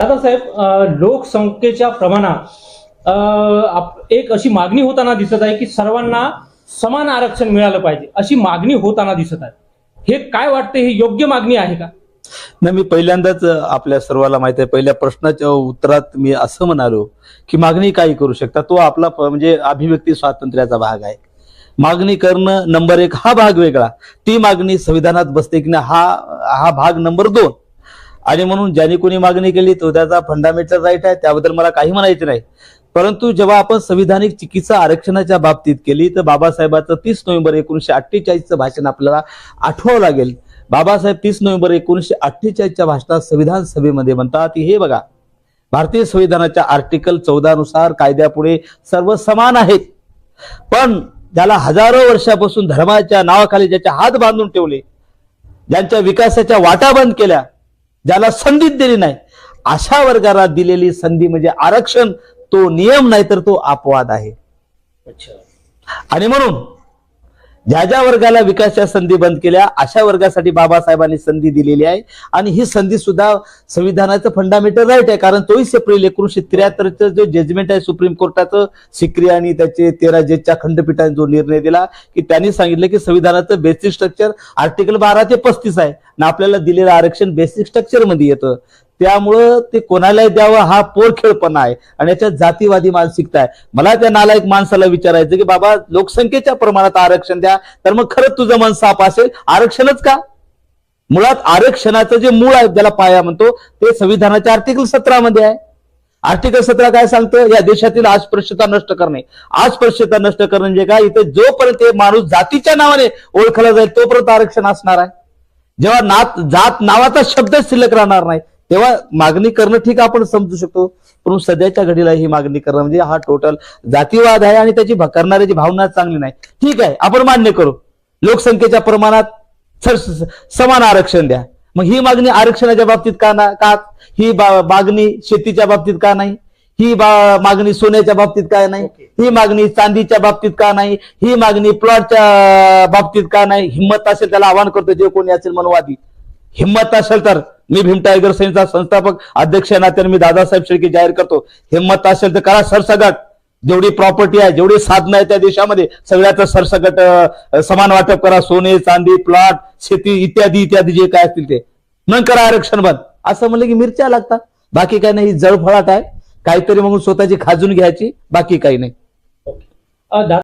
दादासाहेब लोकसंख्येच्या प्रमाणात एक अशी मागणी होताना दिसत आहे की सर्वांना समान आरक्षण मिळालं पाहिजे. अशी मागणी होताना दिसत आहे. हे काय वाटते ही योग्य मागणी आहे का? नाही मी पहिल्यांदाच आपल्या सर्वाला माहीत आहे. पहिल्या प्रश्नाच्या उत्तरात मी असं म्हणालो की मागणी काही करू शकता. तो आपला म्हणजे अभिव्यक्ती स्वातंत्र्याचा भाग आहे. मागणी करणं नंबर एक हा भाग वेगळा. ती मागणी संविधानात बसते की नाही हा हा भाग नंबर दोन. आणि म्हणून ज्याने कोणी मागणी केली तो त्याचा फंडामेंटल राईट आहे त्याबद्दल मला काही म्हणायचे नाही. परंतु जेव्हा आपण संविधानिक चिकित्सा आरक्षणाच्या बाबतीत केली तर बाबासाहेबांचं तीस नोव्हेंबर एकोणीशे अठ्ठेचाळीसचं भाषण आपल्याला आठवावं लागेल. बाबासाहेब तीस नोव्हेंबर एकोणीसशे अठ्ठेचाळीसच्या भाषणात संविधान सभेमध्ये म्हणतात की हे बघा भारतीय संविधानाच्या आर्टिकल चौदा नुसार कायद्यापुढे सर्व समान आहेत. पण ज्याला हजारो वर्षापासून धर्माच्या नावाखाली ज्याच्या हात बांधून ठेवले ज्यांच्या विकासाच्या वाटा बंद केल्या ज्याला संधीच दिली नाही. अशा वर्गाला दिलेली संधी म्हणजे आरक्षण. तो नियम नाही तर तो अपवाद आहे. अच्छा. आणि म्हणून ज्या ज्या वर्गाला विकासच्या संधी बंद केल्या अशा वर्गासाठी बाबासाहेबांनी संधी दिलेली आहे. आणि ही संधी सुद्धा संविधानाचं फंडामेंटल राईट आहे. कारण चोवीस एप्रिल एकोणीशे त्र्याहत्तरचं जो जजमेंट आहे सुप्रीम कोर्टाचं सिक्री आणि त्याचे तेरा जजच्या खंडपीठाने जो निर्णय दिला की त्यांनी सांगितलं की संविधानाचं बेसिक स्ट्रक्चर आर्टिकल बारा ते पस्तीस आहे. आणि आपल्याला दिलेलं आरक्षण बेसिक स्ट्रक्चरमध्ये येतं. त्यामुळं ते कोणालाही द्यावं हा पोरखेळपणा आहे. आणि याच्यात जातीवादी मानसिकता आहे. मला त्या नालायक माणसाला विचारायचं की बाबा लोकसंख्येच्या प्रमाणात आरक्षण द्या तर मग खरंच तुझं मन साफ असेल? आरक्षणच का? मुळात आरक्षणाचं जे मूळ आहे ज्याला पाया म्हणतो ते संविधानाच्या आर्टिकल सतरामध्ये आहे. आर्टिकल सतरा काय सांगतं? या देशातील अस्पृश्यता नष्ट करणे. अस्पृश्यता नष्ट करणे म्हणजे काय? इथे जोपर्यंत हे माणूस जातीच्या नावाने ओळखला जाईल तोपर्यंत आरक्षण असणार आहे. जेव्हा नात जात नावाचा शब्द शिल्लक राहणार नाही. तेव्हा मागणी करणं ठीक आपण समजू शकतो. पण सध्याच्या घडीला ही मागणी करणं म्हणजे हा टोटल जातीवाद आहे आणि त्याची करणाऱ्याची भावना चांगली नाही. ठीक आहे आपण मान्य करू. लोकसंख्येच्या प्रमाणात समान आरक्षण द्या. मग ही मागणी आरक्षणाच्या बाबतीत का ना का ही मागणी शेतीच्या बाबतीत का नाही? ही मागणी सोन्याच्या बाबतीत काय नाही? ही मागणी चांदीच्या बाबतीत का नाही? ही मागणी प्लॉटच्या बाबतीत का नाही? हिंमत असेल त्याला आवाहन करतो जे कोणी असेल मनवादी. हिंमत असेल तर. मी भीम टायगर सेनचा संस्थापक अध्यक्ष नात्याने मी दादासाहेब शेळके जाहीर करतो. हिंमत असेल तर करा सरसगट जेवढी प्रॉपर्टी आहे जेवढी साधनं आहे त्या देशामध्ये सगळ्याचं सरसगट समान वाटप करा. सोने चांदी प्लॉट शेती इत्यादी इत्यादी जे काय असतील ते. न करा आरक्षण बंद. असं म्हणलं की मिरच्या लागतात. बाकी काही नाही जळफळाट आहे. काहीतरी म्हणून स्वतःची खाजून घ्यायची बाकी काही नाही.